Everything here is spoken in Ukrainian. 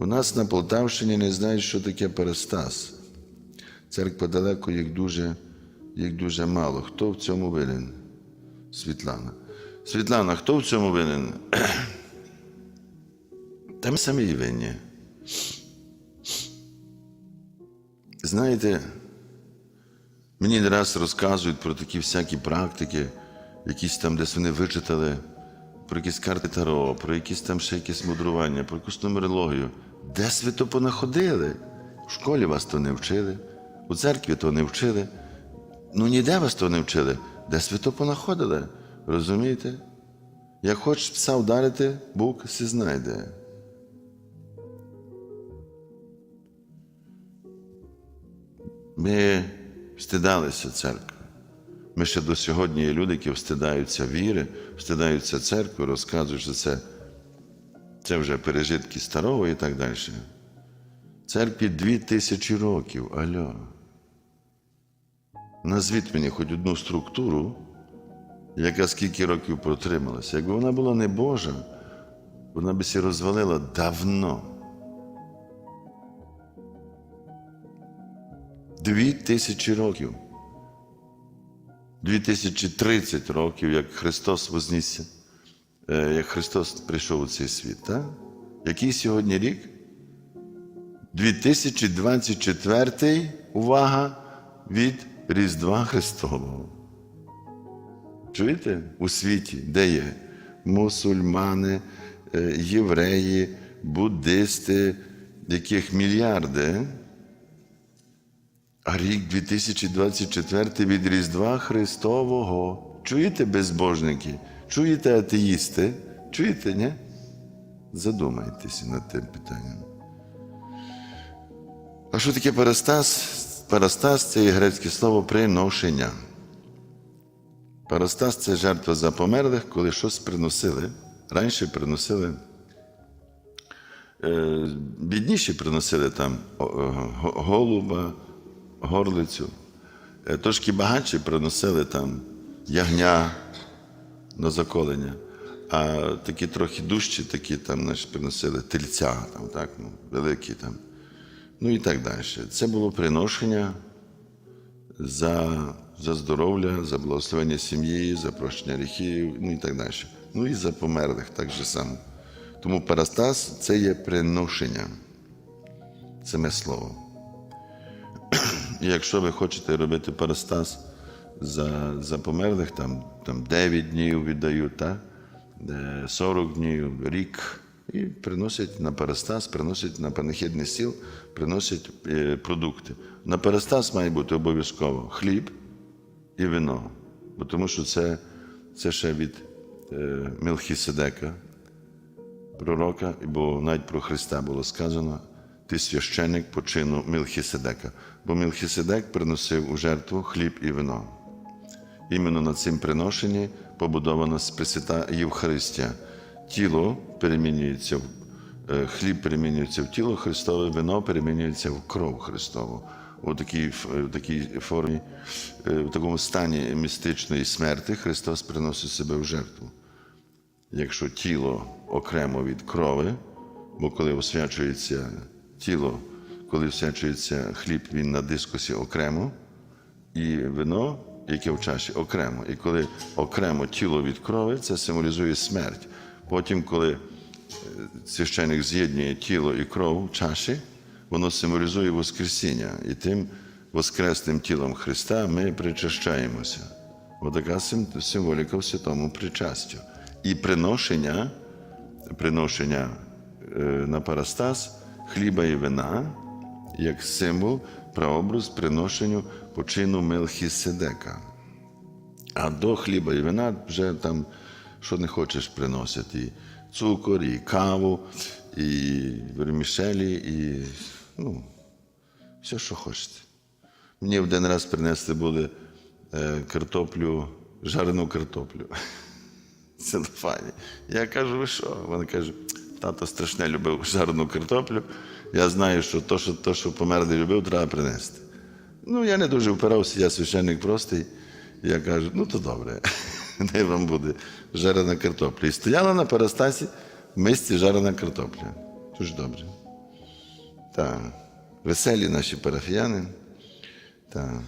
У нас на Полтавщині не знають, що таке Парастас. Церква далеко, їх дуже, їх дуже мало. Хто в цьому винен? Світлана. Світлана, хто в цьому винен? Та ми самі винні. Знаєте, мені не раз розказують про такі всякі практики, якісь там, десь вони вичитали, про якісь карти Таро, про якісь там ще якісь мудрування, про якусь нумерологію. Де ви то понаходили? В школі вас то не вчили, у церкві то не вчили. Ну ніде вас то не вчили. Десь ви то понаходили. Розумієте? Як хочеш пса вдарити, Бог все знайде. Ми встидалися церкви. Ми ще до сьогодні є люди, які встидаються віри, встидаються церкви, розказують, що це, це вже пережитки старого і так далі. Церкві дві тисячі років, альо. Назвіть мені хоч одну структуру, яка скільки років протрималася. Якби вона була не Божа, вона би сі розвалила давно. Дві тисячі років. 2030 років, як Христос вознісся, як Христос прийшов у цей світ. Так? Який сьогодні рік? 2024, увага, від Різдва Христового. Чуєте? У світі, де є мусульмани, е, євреї, буддисти, яких мільярди. А рік 2024 від Різдва Христового. Чуєте, безбожники? Чуєте атеїсти? Чуєте, ні? Задумайтеся над тим питанням. А що таке парастас? Парастас це є грецьке слово приношення. Парастас це жертва за померлих, коли щось приносили. Раніше приносили. е, Бідніші приносили там голуба, горлицю. Е, Трошки багатші приносили там ягня на заколення, а такі трохи дужчі, такі там значить, приносили тельця, там, так, ну, великі там. Ну і так далі. Це було приношення за, за здоров'я, за благословення сім'ї, за прощення гріхів, ну і так далі. Ну і за померлих так же само. Тому парастас це є приношення. Саме слово. І якщо ви хочете робити парастас за, за померлих, там, там 9 днів віддають, так? Е, 40 днів, рік, і приносять на парастас, приносять на панахідний стіл, приносять е, продукти. На парастас має бути обов'язково хліб і вино, бо тому що це, це ще від е, Мелхіседека, пророка, бо навіть про Христа було сказано, ти священик по чину Мелхіседека. Бо Мелхіседек приносив у жертву хліб і вино. Іменно на цим приношенні побудована Пресвята Євхаристія. Тіло перемінюється в е, хліб перемінюється в тіло Христове, вино перемінюється в кров Христову. У такій, в такій формі, е, в такому стані містичної смерти Христос приносить себе в жертву якщо тіло окремо від крови, бо коли освячується тіло, коли освячується хліб, він на дискусі окремо, і вино, яке в чаші, окремо. І коли окремо тіло від крови, це символізує смерть. Потім, коли е, священик з'єднує тіло і кров в чаші, воно символізує Воскресіння. І тим воскресним тілом Христа ми причащаємося. Отака сим- символіка в святому причастю. І приношення, приношення е, на парастас хліба і вина як символ, прообраз приношенню почину Мелхіседека. А до хліба і вина вже там, що не хочеш приносити. І цукор, і каву, і вермішелі, і ну, все, що хочете. Мені один раз принесли були картоплю, жарену картоплю. Це файні. Я кажу, ви що? Вона каже, тато страшне любив жарену картоплю. Я знаю, що то, що, то, що померлий любив, треба принести. Ну, я не дуже впирався, я священник простий. Я кажу, ну то добре, не вам буде жарена картопля. І стояла на перестасі в мисці жарена картопля. Дуже добре. Так. Веселі наші парафіяни. Так.